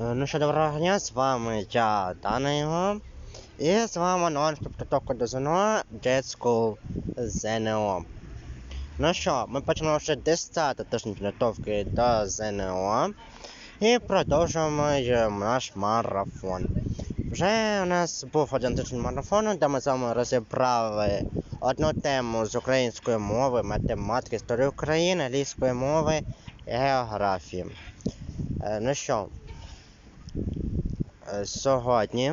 Е, Ну що, доброго дня, з вами я, Дана його. І з вами нон підготовка до ЗНО Jet School ЗНО. Ну що, ми почнемо вже 10 тиждень підготовки до ЗНО. І продовжуємо наш марафон. Вже у нас був один тиждень марафону, де ми з вами розібрали одну тему з української мови, математики, історії України, англійської мови географії. Е, Ну що, Сьогодні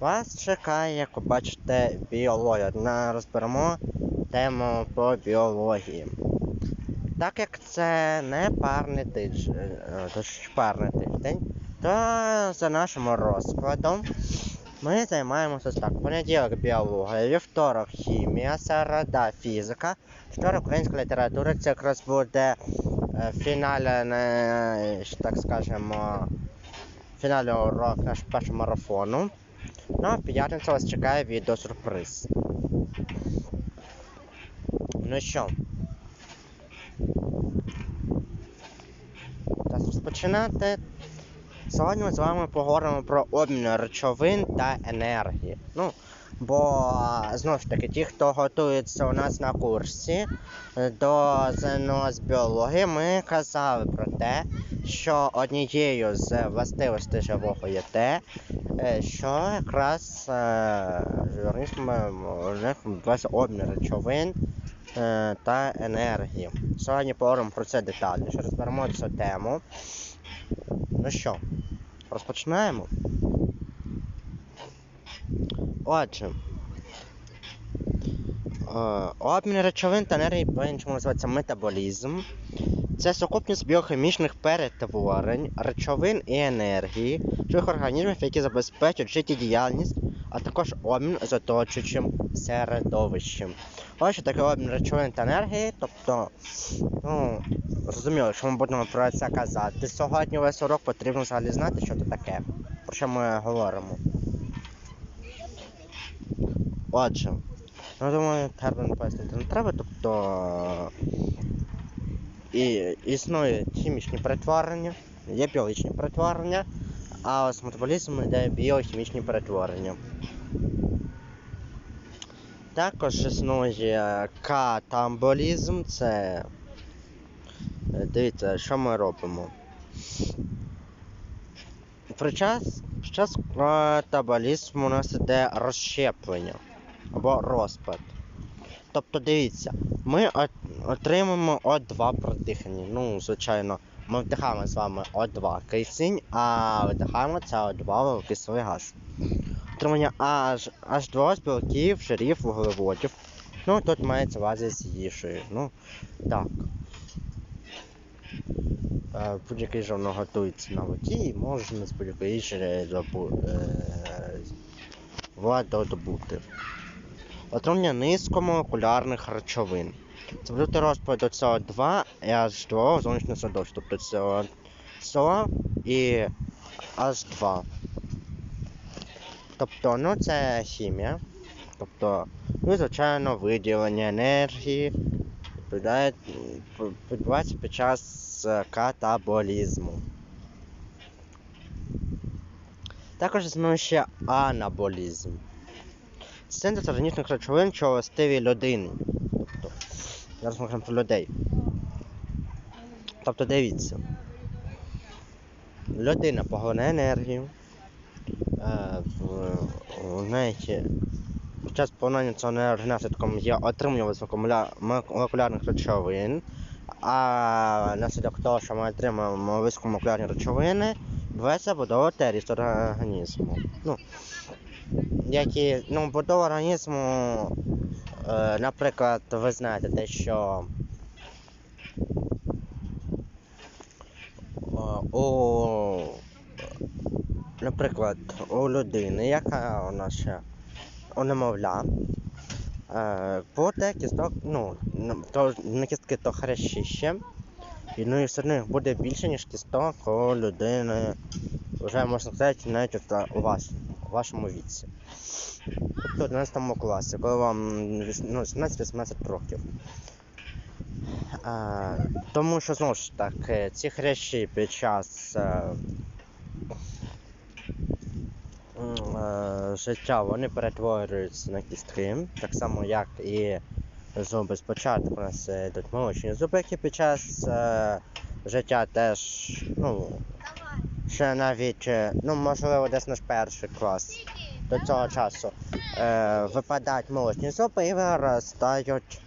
вас чекає, як ви бачите, біологія. Ми розберемо тему по біології. Так як це не парний тиждень, е, парний тиждень, то за нашим розкладом ми займаємося так. Понеділок біологія, вівторок хімія, середа фізика, четверок українська література, це якраз буде е, фінальне, так скажемо, фінальний урок наш першого марафону. Ну, а в п'ятницю вас чекає відео-сюрприз. Ну що? Час розпочинати. Сьогодні ми з вами поговоримо про обмін речовин та енергії. Ну, бо знову ж таки, ті, хто готується у нас на курсі е, до ЗНО з біології, ми казали про те, що однією з властивостей живого є те, е, що якраз е, організм е, них відбувається обмін речовин та енергії. Сьогодні поговоримо про це детальніше, розберемо цю тему. Ну що, розпочинаємо? Отже. Обмін речовин та енергії по-іншому називається метаболізм. Це сукупність біохімічних перетворень, речовин і енергії живих організмів, які забезпечують життєдіяльність, а також обмін з оточуючим середовищем. Ось що таке обмін речовин та енергії, тобто, ну, зрозуміло, якщо ми будемо про це казати, сьогодні весь урок потрібно взагалі знати, що це таке, про що ми говоримо. Отже, ну думаю, термін пояснити не треба, тобто і, існують хімічні перетворення, є біологічні перетворення, а ось метаболізм йде біохімічні перетворення. Також існує катамболізм, це. е, Дивіться, що ми робимо. При час, час катаболізму у нас іде розщеплення або розпад. Тобто дивіться, ми от- отримуємо О2 при диханні. Ну, звичайно, ми вдихаємо з вами О2 кисень, а видихаємо це О2 вуглекислий газ. Отримання H, H2 з білків, жирів, вуглеводів. Ну, тут мається увазі з їжею. Ну, так. Е, Будь-який воно готується на воді і можна з будь-якої їжі е, воду добути. Отримання низькомолекулярних речовин. Це буде розпаду СО2 і H2 в зовнішнє середовище. Тобто СО, СО і H2. Тобто, ну це хімія. Тобто, ну звичайно, виділення енергії відбувається під час е, катаболізму. Також існує ще анаболізм. Синтез органічних речовин, що властиві людині. Тобто, зараз ми говоримо про людей. Тобто дивіться. Людина поглинає енергію. Е, в, у неї під час поглинання цього енергонаслідком є отримання високомолекулярних речовин. А наслідок того, що ми отримуємо високомолекулярні речовини, відбувається будова ріст організму. Ну, які, ну, будова організму, е, наприклад, ви знаєте те, що е, у, наприклад, у людини, яка у нас ще у немовля, е, буде кісток, ну, то, не кістки, то хрящище, і ну і все одно їх буде більше, ніж кісток у людини, вже можна сказати, навіть у вас, вашому віці. В 11 класі, коли вам віс- ну, 17-18 років. А, тому що знову ж таки, ці хрящі під час е, м, е, життя вони перетворюються на кістки, так само як і зуби. Спочатку у нас йдуть молочні зуби, які під час е, життя теж, ну, ще навіть, е, ну, можливо, десь наш перший клас до цього часу е, випадають молочні зуби і виростають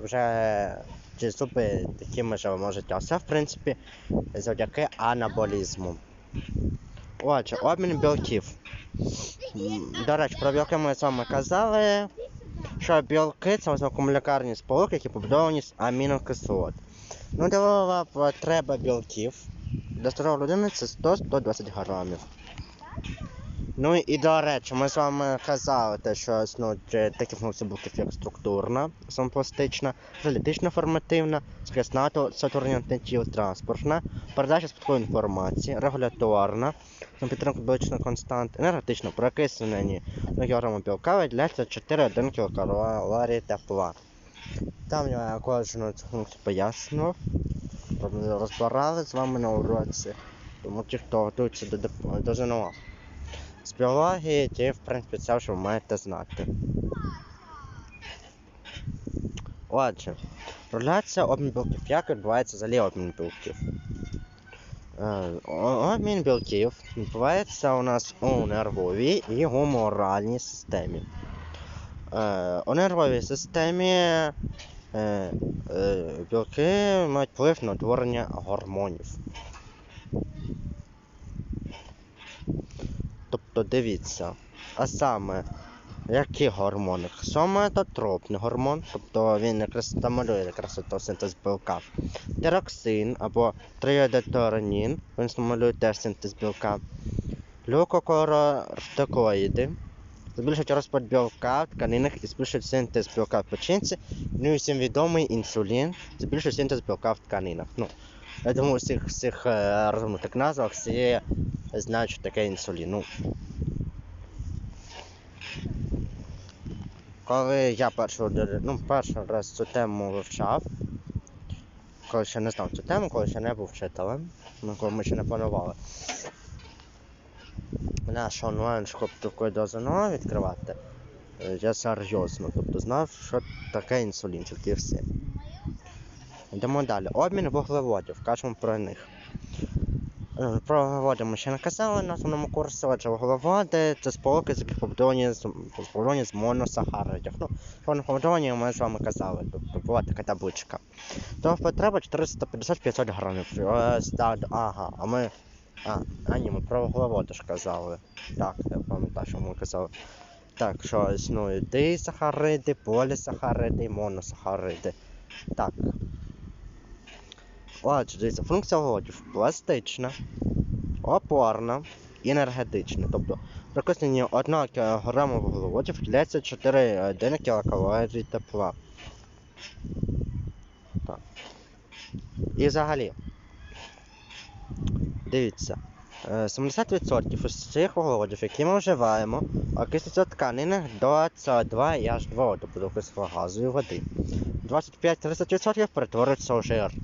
вже ті зуби, які ми живемо життя. Все, в принципі, завдяки анаболізму. Отже, обмін білків. До речі, про білки ми з вами казали, що білки це високомолекулярні сполуки, які побудовані з амінокислот. Ну, ділова потреба білків для здорової людини це 100-120 грамів. Ну і до речі, ми з вами казали те, що існують е, такі функції білків, як структурна, самопластична, залітична формативна, скрісна сатурнівна тіл, транспортна, передача спадкової інформації, регуляторна, на підтримку біологічної константи, енергетична, прокислені кілограму білка виділяється 4-1 кілокалорії тепла. Там я кожну цю функцію пояснював, розбирали з вами на уроці, тому ті, хто готується до, до ЗНО. З біології, ті, в принципі, це вже маєте знати. Отже, проявляється обмін білків. Як відбувається взагалі обмін білків? Е, Обмін білків відбувається у нас у нервовій і гуморальній системі. Е, У нервовій системі білки мають вплив на утворення гормонів. Тобто дивіться, а саме, які гормони? Соматотропний гормон, тобто він якраз стимулює якраз синтез білка. Тироксин або триодетеронін, він стимулює теж синтез білка. Глюкокортикоїди збільшують розпад білка в тканинах і збільшують синтез білка в печінці. Ну і всім відомий інсулін збільшує синтез білка в тканинах. Ну, я думаю, всіх, всіх е, розумних назвах всі знають, що таке інсулін. Ну, коли я перший, ну, перший раз цю тему вивчав, коли ще не знав цю тему, коли ще не був вчителем, ну, коли ми ще не планували. Наш онлайн щоб такої до ЗНО відкривати. е, Я серйозно, тобто знав, що таке інсулін, тільки все. Йдемо далі. Обмін вуглеводів, кажемо про них. Е, Про вуглеводи ми ще не казали на основному курсі, отже, вуглеводи це сполуки, з яких побудовані з, побудовані з моносахаридів. Ну, про побудовані ми з вами казали, тобто була така табличка. Тому потреба 450-500 грамів. Ось так, ага, а ми. А, а ні, ми про вуглеводи ж казали. Так, я пам'ятаю, що ми казали. Так, що існують дисахариди, полісахариди і моносахариди. Так. Отже, дивіться, функція вуглеводів пластична, опорна енергетична. Тобто при кисненні 1 кг вуглеводів виділяється 4 кілокалорії тепла. Так. І взагалі. Дивіться. е, 70% із цих вуглеводів, які ми вживаємо, окислюються в до СО2 і H2, тобто до кислого газу і води. 25-30% перетворюються у жир.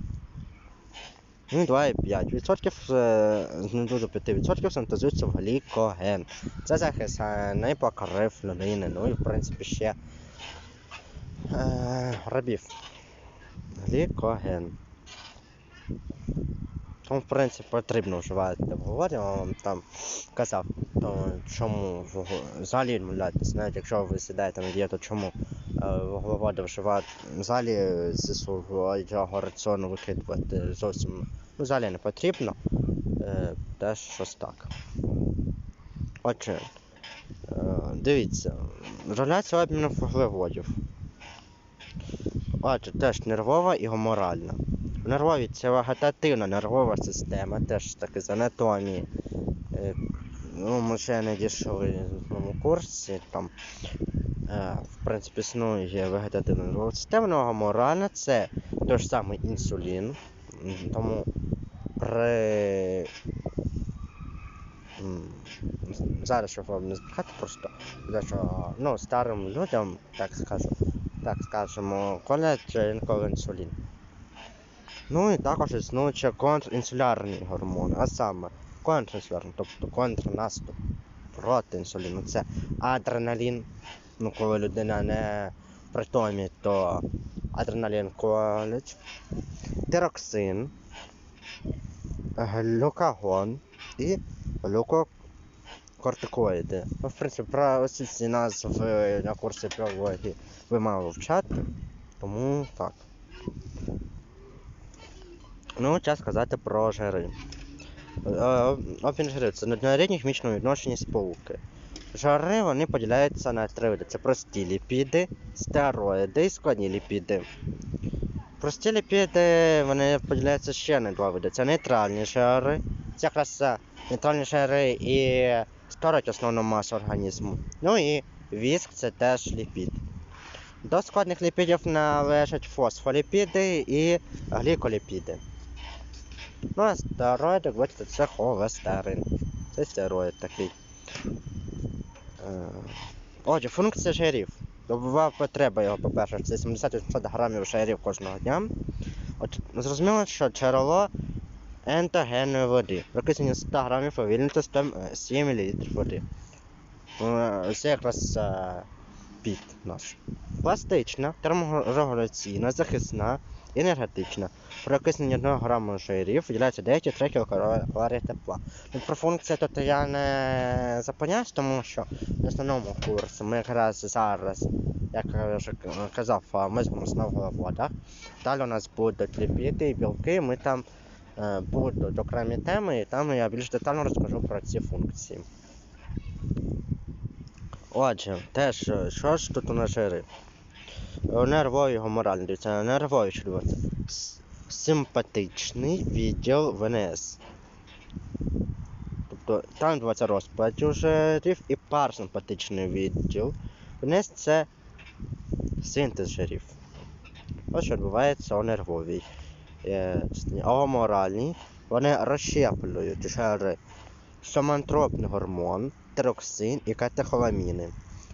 Ну, 2,5% е, знизу до 5% синтезується в глікоген. Це захисний покрив людини, ну і в принципі ще е, рабів. Глікоген. Тому, в принципі, потрібно вживати вуглеводи, я вам там казав, то чому взагалі відмовляєтесь, навіть якщо ви сідаєте на дієту, чому е, вуглеводи вживати взагалі зі свого раціону викидувати зовсім ну, взагалі не потрібно. Е, теж щось так. Отже, е, дивіться, реляція обміну вуглеводів. Отже, теж нервова і гоморальна. В нервовій це вегетативна нервова система, теж таки з анатомії. Е, Ну, ми ще не дійшли в одному курсі. Там, е, в принципі, існує вегетативна нервова система, ну, а це той ж самий інсулін. Тому при. Зараз щоб вам не збрехати просто, що ну, старим людям, так скажу, так скажемо, колять інколи інсулін. Ну і також існують контрінсулярні гормони, а саме контрінсулярні, тобто контрнаступ. проти інсуліну. Це адреналін. Ну, коли людина не при томі, то адреналін колить. Тироксин, глюкагон і глюкокортикоїди. Ну, в принципі, про ці назви на курсі біології ви мали вчати, тому так. Ну, час сказати про жири. Е, Обмін жирів це однорідні хімічні відношення сполуки. Жири вони поділяються на три види. Це прості ліпіди, стероїди і складні ліпіди. Прості ліпіди вони поділяються ще на два види. Це нейтральні жири. Це якраз е, нейтральні жири і створюють основну масу організму. Ну і віск це теж ліпід. До складних ліпідів належать фосфоліпіди і гліколіпіди. Ну, а стероїд, як бачите, це холестерин. Це стероїд такий. Е, Отже, функція жирів. Добова потреба його, по-перше, це 70% грамів жирів кожного дня. От, зрозуміло, що джерело ентогенної води. При 100 грамів повільнити 107 мл води. Е, Це якраз е, піт наш. Пластична, терморегуляційна, захисна, енергетична. При окисненні 1 граму жирів виділяється 9,3 кілокалорії тепла. Ну, про функцію тут я не зупиняюсь, тому що в основному курсі ми якраз зараз, як я вже казав, ми з на водах. Далі у нас будуть ліпіди і білки, ми там е, будуть окремі теми, і там я більш детально розкажу про ці функції. Отже, теж, що ж тут у нас жири? Е, Нервові гоморальні, дивіться, нервові що Симпатичний відділ ВНС. Тобто там відбувається розпад жирів і парасимпатичний відділ. ВНС це синтез жирів. Ось що відбувається у нервовій. Е. А гоморальній вони розщеплюють жири сомантропний гормон, тироксин і катехоламіни.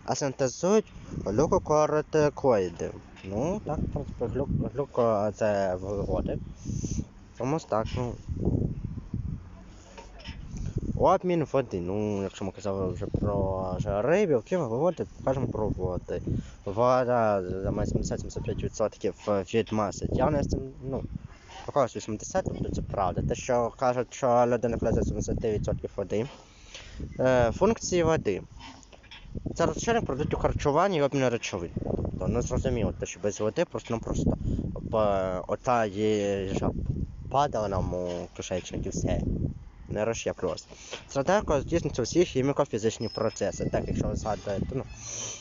А синтезують глюкокортикоїди. Ну, так, в принципі, глюк, глюко це вуглеводи. Тому так, ну. Обмін води. Ну, якщо ми казали вже про жири, білки, вуглеводи, кажемо про води. Вода займає 70-75% від маси тягнеться, ну, якогось 80, тобто це правда. Те, що кажуть, що людина кладе 79% води. Е, функції води. Це розчинник продуктів харчування і обміну речовин. Тобто, ну зрозуміло, те, що без води просто ну просто ота їжа падала нам у кишечник і все. Не розщеплювалося. Страдайко здійснюються всі хіміко-фізичні процеси. Так, якщо ви згадуєте, ну,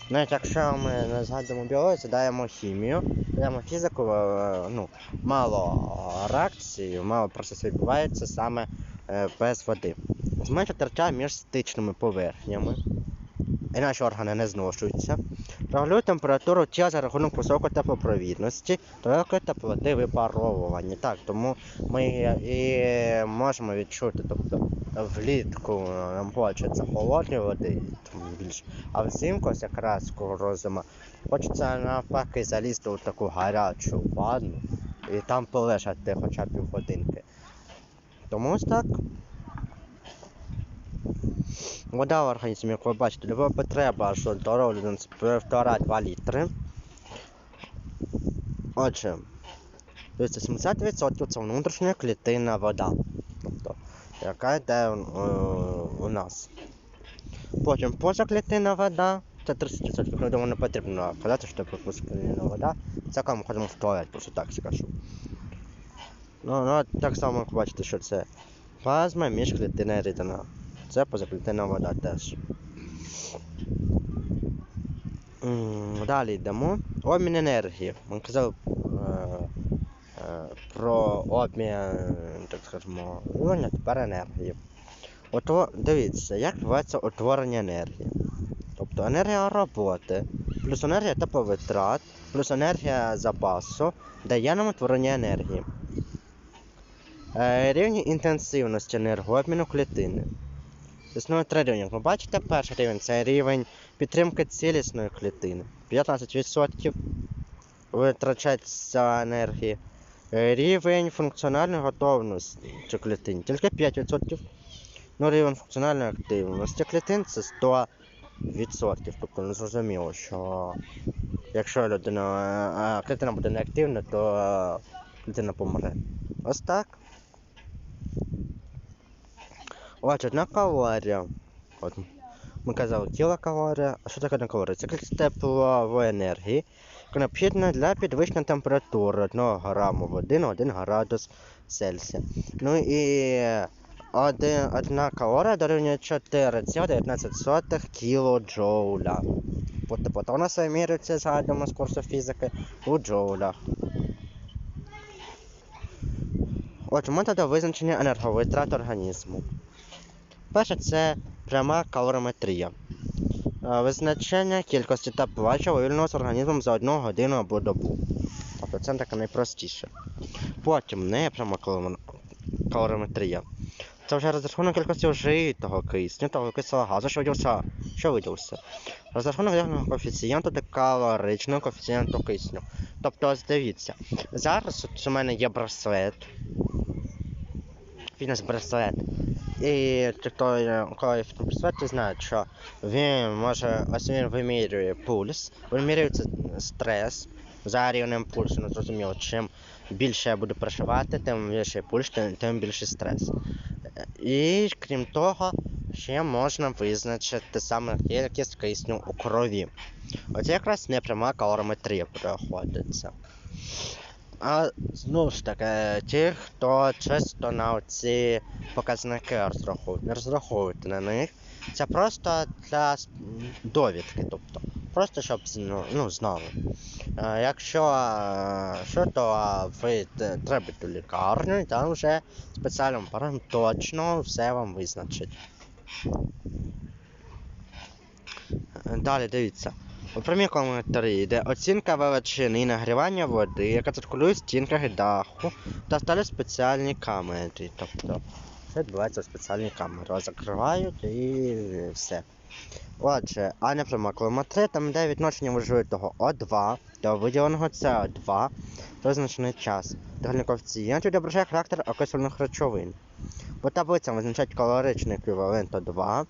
навіть якщо ми не згадуємо біологію, згадаємо хімію, згадаємо фізику, е, ну, мало реакцій, мало процесів відбувається саме е, без води. Зменшує тертя між стичними поверхнями. І наші органи не зношуються. Регулює температуру тіла за рахунок високої теплопровідності та теплоти випаровування. Так, тому ми і можемо відчути, тобто влітку нам хочеться холодної води тому більше, а взимку якраз коли зима, хочеться навпаки залізти у таку гарячу ванну і там полежати хоча б півгодинки. Тому так. Вода в організмі, як ви бачите, люба потреба, що здорова людина це 1,5-2 літри. Отже, дивіться, 70% це внутрішня клітинна вода. Тобто, яка йде е, у нас. Потім позаклітинна вода, це 30%, я не потрібно казати, що позаклітинна вода. Це коли ми ходимо в туалет, просто так скажу. Ну, ну, так само, як бачите, що це плазма, міжклітинна рідина. Це позаклітинна вода теж. Далі йдемо. Обмін енергії. Ми казали е, е, про обмін, так скажемо, вугілля, тепер енергії. Ото, дивіться, як відбувається утворення енергії. Тобто енергія роботи, плюс енергія тепловитрат, плюс енергія запасу дає нам утворення енергії. Е, рівні інтенсивності енергообміну клітини. Існує три рівні. Ви бачите, перший рівень це рівень підтримки цілісної клітини. 15% витрачається енергії. Е, Рівень функціональної готовності клітини тільки 5%. Ну, рівень функціональної активності клітин це 100%. Тобто не зрозуміло, що якщо людина, а, клітина буде неактивна, то клітина помре. Ось так. Отже, одна калорія. От, ми казали кілокалорія. А що таке одна калорія? Це кількість теплової енергії, необхідна для підвищення температури 1 граму води на 1 градус Цельсія. Ну і одна калорія дорівнює 4,19 кілоджоуля. Тобто потім у нас згадуємо з курсу фізики, у джоулях. Отже, методи визначення енерговитрат організму. Перше це пряма калориметрія. Е, Визначення кількості тепла, що вивільнилося організмом за одну годину або добу. Тобто це таке найпростіше. Потім непряма калорим- калориметрія. Це вже розрахунок кількості вжитого кисню та вуглекислого газу, що виділився. Що виділився. Розрахунок ядерного коефіцієнту та калоричного коефіцієнту кисню. Тобто, ось дивіться, зараз от у мене є браслет. Фітнес-браслет. І є фітнес-браслет, знають, що він може, ось він вимірює пульс, вимірюється стрес за рівнем пульсу, ну зрозуміло, чим більше я буду проживати, тим більше пульс, тим, більше стрес. Е, І крім того, ще можна визначити саме кількість кисню у крові. Оце якраз непряма калориметрія проходиться. А знову ж таки, ті, хто чисто на ці показники розраховують, не розраховуйте на них. Це просто для довідки, тобто. Просто щоб ну, ну, знали. Е, якщо е, що, то ви т- трапите в лікарню, і там вже спеціальним апаратом точно все вам визначить. Е, Далі дивіться. У прямій коментарі йде оцінка величини і нагрівання води, яка циркулює в стінках даху та стали спеціальні камери. Тобто, це відбувається спеціальні камери. Закривають і все. Отже, а не пряма колометрія, там йде відношення вижитого О2 до виділеного СО2 визначений час. Догальний коефіцієнт відображає характер окислених речовин. По таблицям визначають калоричний еквівалент О2,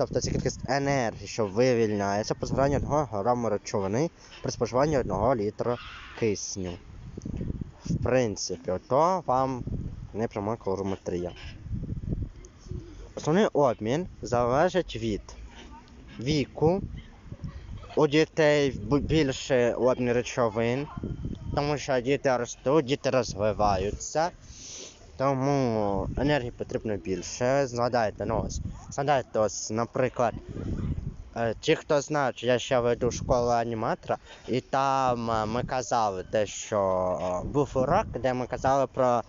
тобто це кількість енергії, що вивільняється при згоранні 1 граму речовини при споживанні 1 літра кисню. В принципі, то вам не пряма калориметрія. Основний обмін залежить від віку. У дітей більше обмін речовин, тому що діти ростуть, діти розвиваються. Тому енергії потрібно більше. Згадайте, ну ось. Згадайте, ось, наприклад, е, ті, хто що я ще веду школу аніматора, і там е, ми казали те, що е, був урок, де ми казали про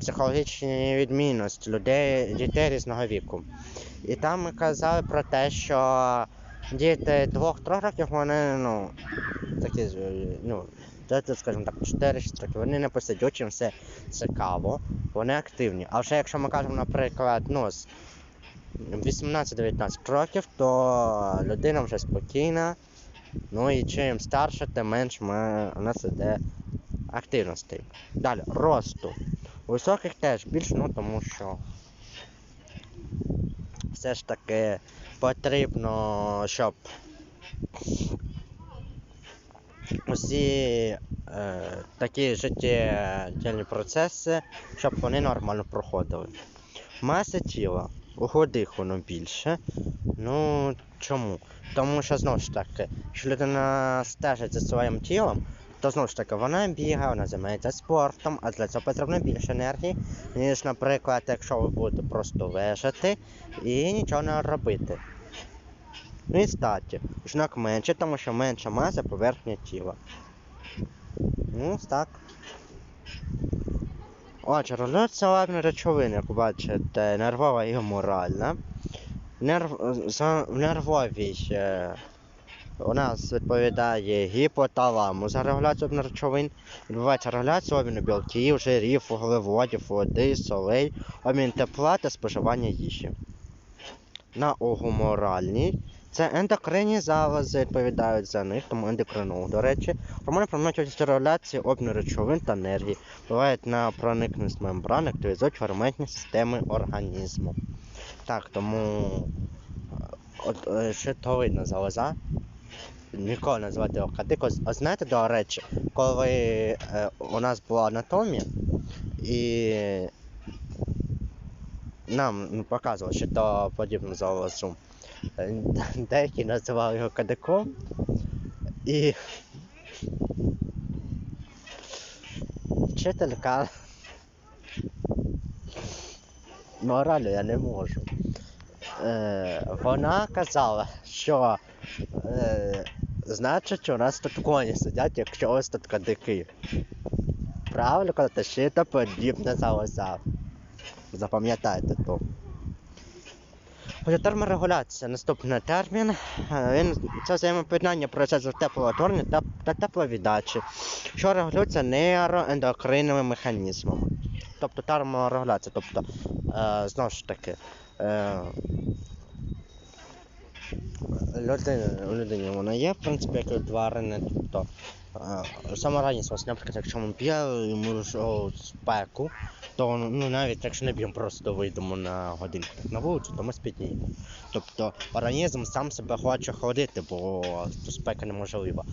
психологічні відмінності людей, дітей різного віку. І там ми казали про те, що діти двох-трьох років вони, ну, такі, ну, дайте, скажімо так, 4-6 років, вони не посидять, їм все цікаво, вони активні. А вже якщо ми кажемо, наприклад, ну, з 18-19 років, то людина вже спокійна. Ну і чим старше, тим менш ми, у нас іде активності. Далі, росту. У високих теж більше, ну тому що все ж таки потрібно, щоб усі е, такі життєдіяльні процеси, щоб вони нормально проходили. Маса тіла. У худих воно більше. Ну чому? Тому що знову ж таки, якщо людина стежить за своїм тілом, то знову ж таки вона бігає, вона займається спортом, а для цього потрібно більше енергії, ніж, наприклад, якщо ви будете просто лежати і нічого не робити. Ну і статі. Жінок менше, тому що менша маса поверхня тіла. Ну, так. Отже, регуляція лавні речовини, як бачите, нервова і гуморальна. Нерв... за- нервовій е, у нас відповідає гіпоталамус за регуляцію обміну речовин. Відбувається регуляція обміну білків, жирів, вуглеводів, води, солей, обмін тепла та споживання їжі. На гуморальній це ендокринні залози відповідають за них, тому ендокринолог, до речі. Гормони участь у обміну речовин та енергії, впливають на проникність мембран, активізують ферментні системи організму. Так, тому. е, От е, щитовидна залоза. Ніколи не звати його кадик. А знаєте, до речі, коли е, у нас була анатомія, і нам ну, показували, що то подібно залозу. Е, Деякі називали його кадиком. І вчителька. Реально я не можу. Е, вона казала, що е, значить у нас тут коні сидять, якщо ось тут кадики. Правильно казати, що це подібне залоза. Запам'ятайте то. Отже, терморегуляція. Наступний термін. Е, Він це взаємопоєднання процесу теплоутворення та, та тепловіддачі, що регулюється нейроендокринними механізмами. Тобто терморегуляція, тобто, е, знову ж таки, е, людина, людині вона є, в принципі, як і тварини, тобто е, сама ранність, ось, наприклад, якщо ми п'ємо спеку, то ну, навіть якщо не б'ємо, просто вийдемо на годинку на вулицю, то ми спітніємо. Тобто організм сам себе хоче ходити, бо спека неможлива.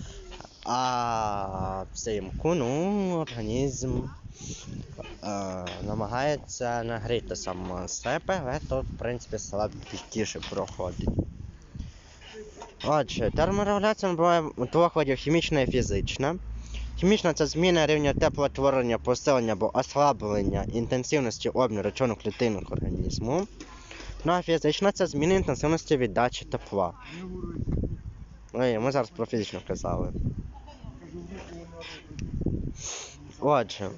А взимку, ну, організм е, намагається нагріти сам себе, то, в принципі, слабкіше проходить. Отже, терморегуляція буває двох видів хімічна і фізична. Хімічна це зміна рівня теплотворення, посилення або ослаблення інтенсивності обміру речовин клітинних організму. Ну а фізична це зміна інтенсивності віддачі тепла. Ой, ми зараз про фізичну казали. Отже,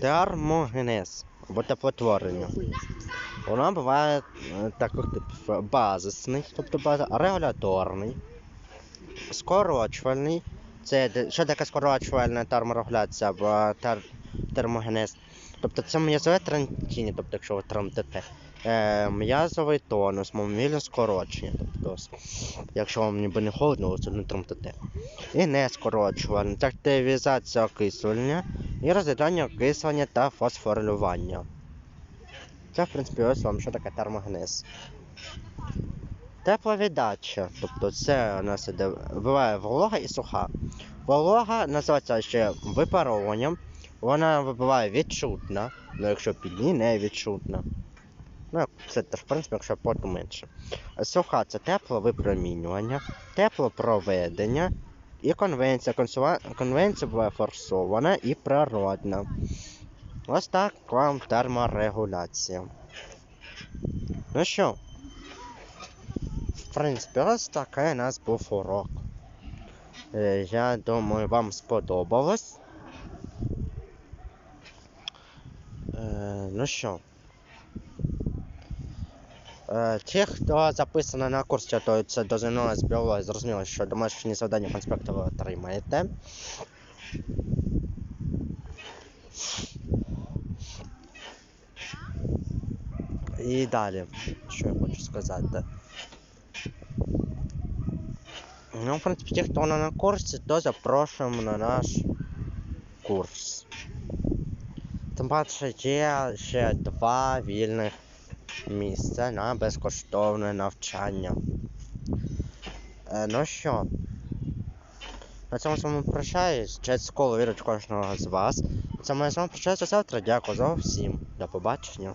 термогенез або теплотворення. Воно буває е, таких типів базисний, тобто регуляторний, скорочувальний. Це що таке скорочувальна терморегуляція або тер, термогенез? Тобто це м'язове тремтіння, тобто якщо ви тремтите. Е, м'язовий тонус, мовмільне скорочення. Тобто, якщо вам ніби не холодно, ви все одно тремтите. І не скорочувальне. Це активізація окислення і розглядання окислення та фосфорилювання. Це, в принципі, ось вам що таке термогенез. Тепловіддача, тобто це у нас іде, буває волога і суха. Волога називається ще випаровуванням. Вона буває відчутна, ну якщо підні, не відчутна. Ну, це в принципі, якщо поту менше. Суха це тепловипромінювання, теплопроведення і конвенція. Конвенція буває форсована і природна. Ось так вам терморегуляція. Ну що? В принципі, ось такий у нас був урок. Е, Я думаю, вам сподобалось. Е, Ну що? Е, Ті, хто записаний на курс, готується до ЗНО з біології, зрозуміло, що домашні завдання конспекту ви отримаєте. І далі, що я хочу сказати. Ну, в принципі, ті, хто на курсі, то запрошуємо на наш курс. Тим паче є ще два вільних місця на безкоштовне навчання. Е, ну що? На цьому з вами прощаюсь. Честь школу вірить кожного з вас. На цьому з вами прощаюся завтра. Дякую за всім. До побачення.